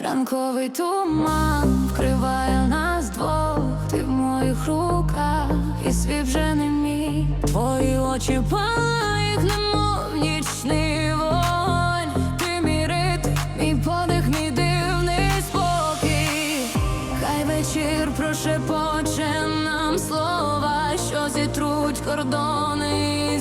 ранковий туман вкриває нас двох, ти в моїх руках, і світ вже не мій. Твої очі палають, немов нічний вогонь. Ти мій ритм, мій подих, мій дивний спокій. Хай вечір прошепоче нам слова, що зітруть кордони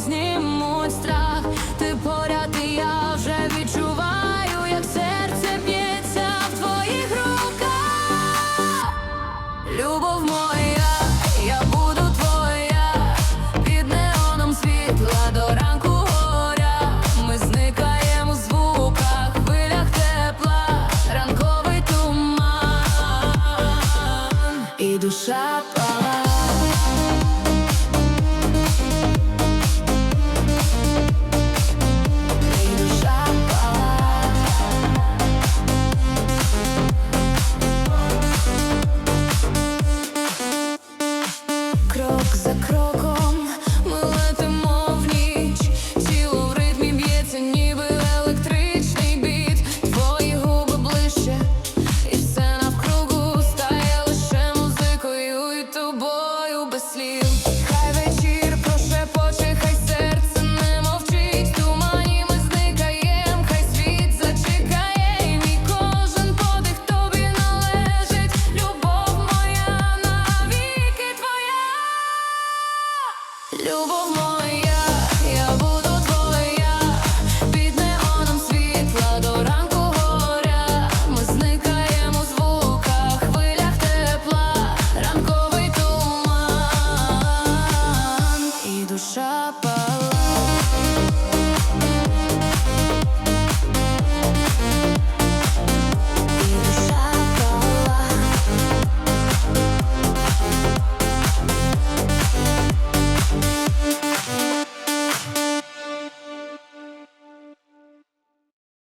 Крок за кроком. любов.